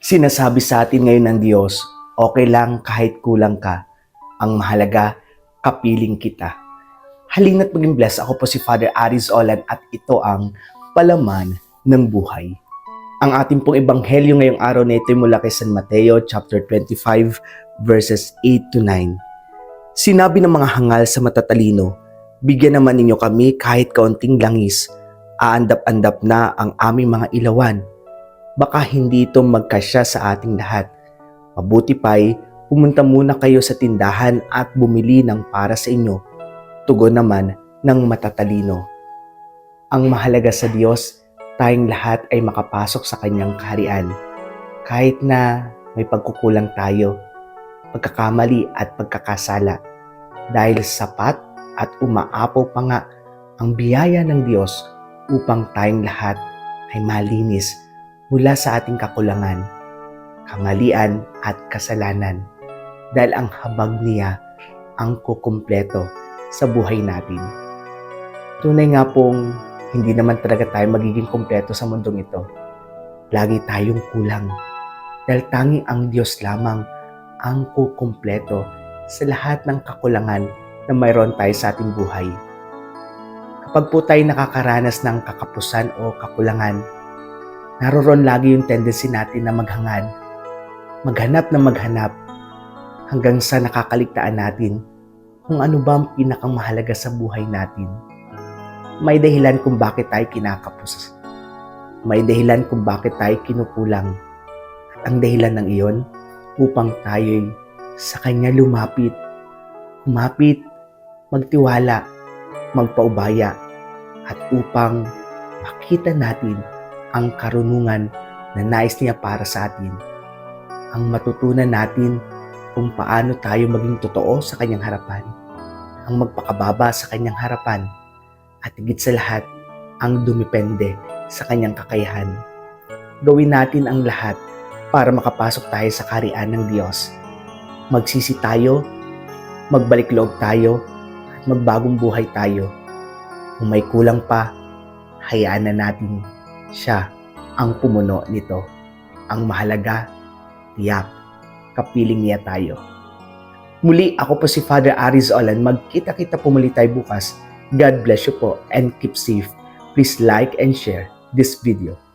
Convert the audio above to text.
Sinasabi sa atin ngayon ng Diyos, okay lang kahit kulang ka. Ang mahalaga, kapiling kita. Halina't maging bless. Ako po si Father Aris Olan at ito ang Palaman ng Buhay. Ang ating pong ebanghelyo ngayong araw na ito ay mula kay San Mateo chapter 25 verses 8 to 9. Sinabi ng mga hangal sa matatalino, bigyan naman ninyo kami kahit kaunting langis, aandap-andap na ang aming mga ilawan baka hindi ito magkasya sa ating lahat. Mabuti pa'y pumunta muna kayo sa tindahan at bumili ng para sa inyo. Tugon naman ng matatalino. Ang mahalaga sa Diyos, tayong lahat ay makapasok sa kanyang kaharian. Kahit na may pagkukulang tayo, pagkakamali at pagkakasala. Dahil sapat at umaapaw pa nga ang biyaya ng Diyos upang tayong lahat ay malinis mula sa ating kakulangan, kamalian at kasalanan dahil ang habag niya ang kukumpleto sa buhay natin. Tunay nga pong hindi naman talaga tayo magiging kumpleto sa mundong ito. Lagi tayong kulang dahil tanging ang Diyos lamang ang kukumpleto sa lahat ng kakulangan na mayroon tayo sa ating buhay. Kapag po tayo nakakaranas ng kakapusan o kakulangan, naroon lagi yung tendency natin na maghangad. Maghanap na maghanap hanggang sa nakakaligtaan natin kung ano ba ang pinakamahalaga sa buhay natin. May dahilan kung bakit tayo kinakapos. May dahilan kung bakit tayo kinukulang. At ang dahilan ng iyon upang tayo'y sa Kanya lumapit. Humapit, magtiwala, magpaubaya, at upang makita natin ang karunungan na nais niya para sa atin. Ang matutunan natin kung paano tayo maging totoo sa kanyang harapan. Ang magpakababa sa kanyang harapan. At higit sa lahat, ang dumipende sa kanyang kakayahan. Gawin natin ang lahat para makapasok tayo sa karian ng Diyos. Magsisi tayo, magbalik loob tayo, at magbagong buhay tayo. Kung may kulang pa, hayaan na natin siya ang pumuno nito. Ang mahalaga, tiyak, kapiling niya tayo. Muli, ako po si Father Aris Olan. Magkita-kita po muli tayo bukas. God bless you po and keep safe. Please like and share this video.